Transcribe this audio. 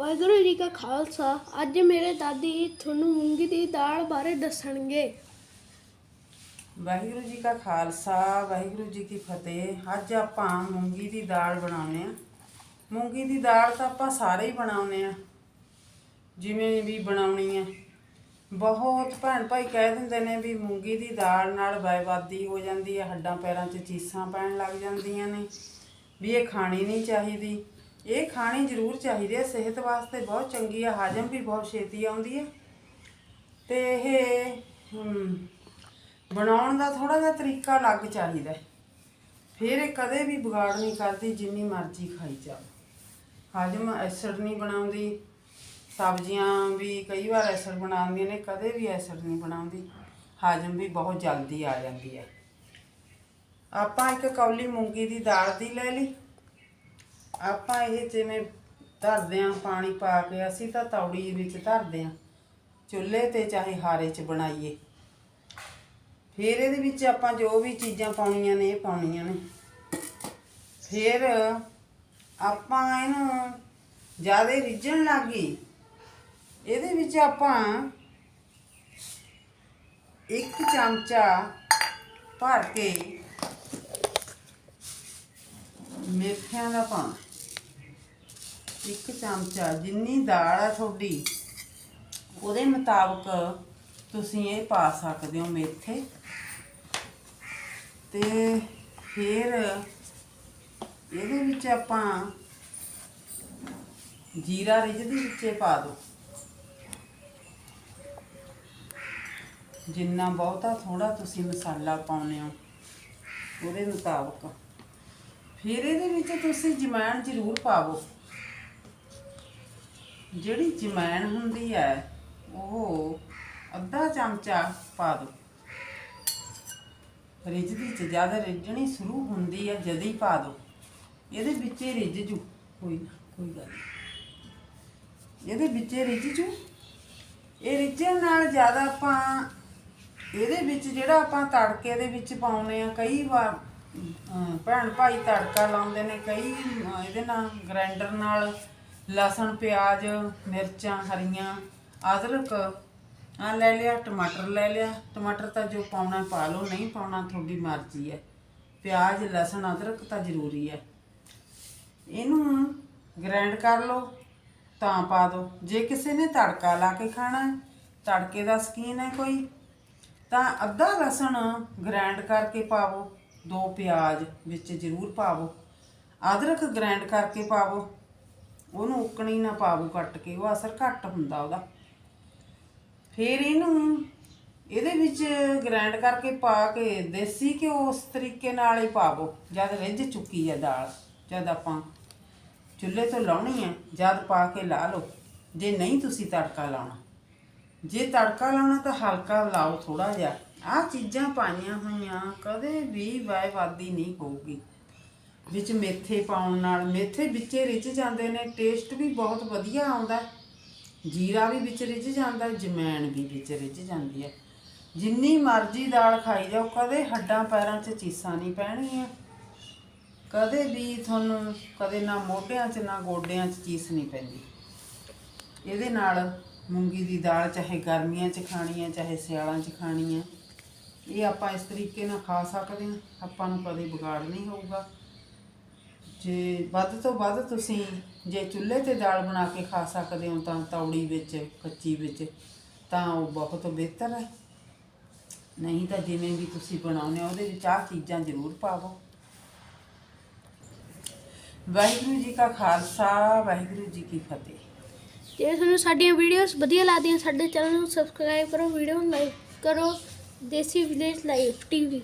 ਵਾਹਿਗੁਰੂ ਜੀ ਕਾ ਖਾਲਸਾ, ਅੱਜ ਮੇਰੇ ਦਾਦੀ ਤੁਹਾਨੂੰ ਮੂੰਗੀ ਦੀ ਦਾਲ ਬਾਰੇ ਦੱਸਣਗੇ। ਵਾਹਿਗੁਰੂ ਜੀ ਕਾ ਖਾਲਸਾ, ਵਾਹਿਗੁਰੂ ਜੀ ਕੀ ਫਤਿਹ। ਅੱਜ ਆਪਾਂ ਮੂੰਗੀ ਦੀ ਦਾਲ ਬਣਾਉਨੇ ਆ। ਮੂੰਗੀ ਦੀ ਦਾਲ ਤਾਂ ਆਪਾਂ ਸਾਰੇ ਹੀ ਬਣਾਉਨੇ ਆ, ਜਿਵੇਂ ਵੀ ਬਣਾਉਣੀ ਹੈ ਬਹੁਤ ਭੈਣ ਭਾਈ ਕਹਿ ਦਿੰਦੇ ਨੇ ਵੀ ਮੂੰਗੀ ਦੀ ਦਾਲ ਨਾਲ ਬਾਇਵਾਦੀ ਹੋ ਜਾਂਦੀ ਹੈ ਹੱਡਾਂ ਪੈਰਾਂ 'ਚ ਚੀਸਾਂ ਪੈਣ ਲੱਗ ਜਾਂਦੀਆਂ ਨੇ, ਵੀ ਇਹ ਖਾਣੀ ਨਹੀਂ ਚਾਹੀਦੀ। ਇਹ ਖਾਣੀ ਜ਼ਰੂਰ ਚਾਹੀਦੇ ਆ ਸਿਹਤ ਵਾਸਤੇ ਬਹੁਤ ਚੰਗੀ ਆ, ਹਜਮ ਵੀ ਬਹੁਤ ਛੇਤੀ ਆਉਂਦੀ ਆ ਤੇ ਇਹ ਬਣਾਉਣ ਦਾ ਥੋੜਾ ਜਿਹਾ ਤਰੀਕਾ ਅਲੱਗ ਚਾਹੀਦਾ ਫਿਰ ਇਹ ਕਦੇ ਵੀ ਵਿਗਾੜ ਨਹੀਂ ਕਰਦੀ, ਜਿੰਨੀ ਮਰਜ਼ੀ ਖਾਈ ਜਾਓ। ਹਜਮ ਐਸਿਡ ਨਹੀਂ ਬਣਾਉਂਦੀ, ਸਬਜ਼ੀਆਂ ਵੀ ਕਈ ਵਾਰ ਐਸਰ ਬਣਾਉਂਦੀਆਂ ਨੇ, ਕਦੇ ਵੀ ਐਸਿਡ ਨਹੀਂ ਬਣਾਉਂਦੀ, ਹਜਮ ਵੀ ਬਹੁਤ ਜਲਦੀ ਆ ਜਾਂਦੀ ਹੈ। ਆਪਾਂ ਇੱਕ ਕੌਲੀ ਮੂੰਗੀ ਦੀ ਦਾਲ ਦੀ ਲੈ ਲਈ। ਆਪਾਂ ਇਹ ਜਿਵੇਂ ਧਰਦੇ ਆਂ ਪਾਣੀ ਪਾ ਕੇ ਅਸੀਂ ਤਾਂ ਤੌੜੀ ਵਿੱਚ ਧਰਦੇ ਆਂ ਚੁੱਲ੍ਹੇ ਤੇ ਚਾਹੇ ਹਾਰੇ 'ਚ ਬਣਾਈਏ। ਫਿਰ ਇਹਦੇ ਵਿੱਚ ਆਪਾਂ ਜੋ ਵੀ ਚੀਜ਼ਾਂ ਪਾਉਣੀਆਂ ਨੇ, ਇਹ ਪਾਉਣੀਆਂ ਨੇ। ਫਿਰ ਆਪਾਂ ਇਹਨੂੰ ਜ਼ਿਆਦਾ ਰਿੱਝਣ ਲੱਗੀ ਇਹਦੇ ਵਿੱਚ ਆਪਾਂ ਇੱਕ ਚਮਚਾ ਭਰ ਕੇ ਮੇਥਿਆਂ ਦਾ ਪਾਣਾ ਇੱਕ ਚਮਚਾ ਜਿੰਨੀ ਦਾਲ ਆ ਤੁਹਾਡੀ, ਉਹਦੇ ਮੁਤਾਬਕ ਤੁਸੀਂ ਇਹ ਪਾ ਸਕਦੇ ਹੋ ਮੇਥੇ। ਤੇ ਫਿਰ ਇਹਦੇ ਵਿੱਚ ਆਪਾਂ ਜੀਰਾ ਰਿਝਦੀ ਵਿੱਚੇ ਪਾ ਦਿਓ। ਜਿੰਨਾ ਬਹੁਤਾ ਥੋੜਾ ਤੁਸੀਂ ਮਸਾਲਾ ਪਾਉਨੇ ਹੋ, ਉਹਦੇ ਮੁਤਾਬਕ। ਫਿਰ ਇਹਦੇ ਵਿੱਚ ਤੁਸੀਂ ਜਮੈਣ ਜ਼ਰੂਰ ਪਾਵੋ। ਜਿਹੜੀ ਜਮੈਣ ਹੁੰਦੀ ਹੈ ਉਹ ਅੱਧਾ ਚਮਚਾ ਪਾ ਦਿਓ ਰਿੱਝਦੀ ਚ ਜ਼ਿਆਦਾ ਰਿੱਝਣੀ ਸ਼ੁਰੂ ਹੁੰਦੀ ਹੈ ਜਦ ਹੀ ਪਾ ਦਿਓ ਇਹਦੇ ਵਿੱਚ ਹੀ ਰਿੱਝ ਜੂ। ਕੋਈ ਨਾ ਕੋਈ ਗੱਲ ਨਹੀਂ। ਇਹਦੇ ਵਿੱਚ ਹੀ ਰਿੱਝ ਜੂ। ਇਹ ਰਿੱਝਣ ਨਾਲ ਜ਼ਿਆਦਾ ਆਪਾਂ ਇਹਦੇ ਵਿੱਚ ਜਿਹੜਾ ਆਪਾਂ ਤੜਕੇ ਦੇ ਵਿੱਚ ਪਾਉਨੇ ਆ ਕਈ ਵਾਰ ਅਮ, ਭੈਣ ਭਾਈ ਤੜਕਾ ਲਾਉਂਦੇ ਨੇ ਕਈ ਅਮ, ਇਹਦੇ ਨਾਲ ਗ੍ਰਾਈਂਡਰ ਨਾਲ ਲਸਣ, ਪਿਆਜ਼, ਮਿਰਚਾਂ, ਹਰੀਆਂ, ਅਦਰਕ ਆ ਲੈ ਲਿਆ, ਟਮਾਟਰ ਲੈ ਲਿਆ। ਟਮਾਟਰ ਤਾਂ ਜੋ ਪਾਉਣਾ ਪਾ ਲਓ, ਨਹੀਂ ਪਾਉਣਾ ਤੁਹਾਡੀ ਮਰਜ਼ੀ ਹੈ। ਪਿਆਜ਼, ਲਸਣ, ਅਦਰਕ ਤਾਂ ਜ਼ਰੂਰੀ ਹੈ। ਇਹਨੂੰ ਗ੍ਰਾਈਂਡ ਕਰ ਲਓ, ਤਾਂ ਪਾ ਦਿਓ। ਜੇ ਕਿਸੇ ਨੇ ਤੜਕਾ ਲਾ ਕੇ ਖਾਣਾ ਤੜਕੇ ਦਾ ਸਕੀਨ ਹੈ ਕੋਈ, ਤਾਂ ਅੱਧਾ ਲਸਣ ਗ੍ਰਾਈਂਡ ਕਰਕੇ ਪਾਵੋ। ਦੋ ਪਿਆਜ਼ ਵਿੱਚ ਜ਼ਰੂਰ ਪਾਵੋ। ਅਦਰਕ ਗ੍ਰਾਈਂਡ ਕਰਕੇ ਪਾਵੋ। ਉਹਨੂੰ ਉਕਣੀ ਨਾ ਪਾਵੋ ਕੱਟ ਕੇ, ਉਹ ਅਸਰ ਘੱਟ ਹੁੰਦਾ ਉਹਦਾ। ਫਿਰ ਇਹਨੂੰ ਇਹਦੇ ਵਿੱਚ ਗ੍ਰਾਈਂਡ ਕਰਕੇ ਪਾ ਕੇ, ਦੇਸੀ ਘਿਓ ਉਸ ਤਰੀਕੇ ਨਾਲ ਹੀ ਪਾਵੋ, ਜਦ ਰਿੱਝ ਚੁੱਕੀ ਹੈ ਦਾਲ, ਜਦ ਆਪਾਂ ਚੁੱਲ੍ਹੇ ਤੋਂ ਲਾਉਣੀ ਹੈ ਜਦ ਪਾ ਕੇ ਲਾ ਲਓ। ਜੇ ਨਹੀਂ ਤੁਸੀਂ ਤੜਕਾ ਲਾਉਣਾ। ਜੇ ਤੜਕਾ ਲਾਉਣਾ ਤਾਂ ਹਲਕਾ ਲਾਓ ਥੋੜਾ ਜਿਹਾ। ਆਹ ਚੀਜ਼ਾਂ ਪਾਈਆਂ ਹੋਈਆਂ, ਕਦੇ ਵੀ ਵਾਇਵਾਦੀ ਨਹੀਂ ਹੋਊਗੀ। ਵਿੱਚ ਮੇਥੇ ਪਾਉਣ ਨਾਲ। ਮੇਥੇ ਵਿੱਚ ਰਿੱਝ ਜਾਂਦੇ ਨੇ ਟੇਸਟ ਵੀ ਬਹੁਤ ਵਧੀਆ ਆਉਂਦਾ ਜੀਰਾ ਵੀ ਵਿੱਚ ਰਿੱਝ ਜਾਂਦਾ ਜਮੈਣ ਵੀ ਵਿੱਚ ਰਿੱਝ ਜਾਂਦੀ ਹੈ। ਜਿੰਨੀ ਮਰਜ਼ੀ ਦਾਲ ਖਾਈ ਜਾਓ, ਕਦੇ ਹੱਡਾਂ ਪੈਰਾਂ 'ਚ ਚੀਸਾਂ ਨਹੀਂ ਪੈਣਗੀਆਂ। ਕਦੇ ਵੀ ਤੁਹਾਨੂੰ, ਕਦੇ ਨਾ ਮੋਢਿਆਂ 'ਚ, ਨਾ ਗੋਡਿਆਂ 'ਚ ਚੀਸ ਨਹੀਂ ਪੈਂਦੀ। ਇਹਦੇ ਨਾਲ ਮੂੰਗੀ ਦੀ ਦਾਲ ਚਾਹੇ ਗਰਮੀਆਂ 'ਚ ਖਾਣੀ ਹੈ, ਚਾਹੇ ਸਿਆਲਾਂ 'ਚ ਖਾਣੀ ਹੈ, ਇਹ ਆਪਾਂ ਇਸ ਤਰੀਕੇ ਨਾਲ ਖਾ ਸਕਦੇ ਹਾਂ। ਆਪਾਂ ਨੂੰ ਕਦੇ ਵਿਗਾੜ ਨਹੀਂ ਹੋਊਗਾ। ਜੇ ਵੱਧ ਤੋਂ ਵੱਧ ਤੁਸੀਂ ਜੇ ਚੁੱਲ੍ਹੇ ਤੇ ਦਾਲ ਬਣਾ ਕੇ ਖਾ ਸਕਦੇ ਹੋ ਤਾਂ ਤੌੜੀ ਵਿੱਚ, ਕੱਚੀ ਵਿੱਚ, ਤਾਂ ਉਹ ਬਹੁਤ ਬਿਹਤਰ ਹੈ। ਨਹੀਂ ਤਾਂ ਜਿਵੇਂ ਵੀ ਤੁਸੀਂ ਬਣਾਉਂਦੇ ਹੋ, ਉਹਦੇ ਵਿੱਚ ਆਹ ਚੀਜ਼ਾਂ ਜ਼ਰੂਰ ਪਾਵੋ। ਵਾਹਿਗੁਰੂ ਜੀ ਕਾ ਖਾਲਸਾ, ਵਾਹਿਗੁਰੂ ਜੀ ਕੀ ਫਤਿਹ। ਜੇ ਤੁਹਾਨੂੰ ਸਾਡੀਆਂ ਵੀਡੀਓਜ਼ ਵਧੀਆ ਲੱਗਦੀਆਂ, ਸਾਡੇ ਚੈਨਲ ਨੂੰ ਸਬਸਕ੍ਰਾਈਬ ਕਰੋ ਵੀਡੀਓ ਨੂੰ ਲਾਈਕ ਕਰੋ। ਦੇਸੀ ਵਿਲੇਜ ਲਾਈਵ ਟੀਵੀ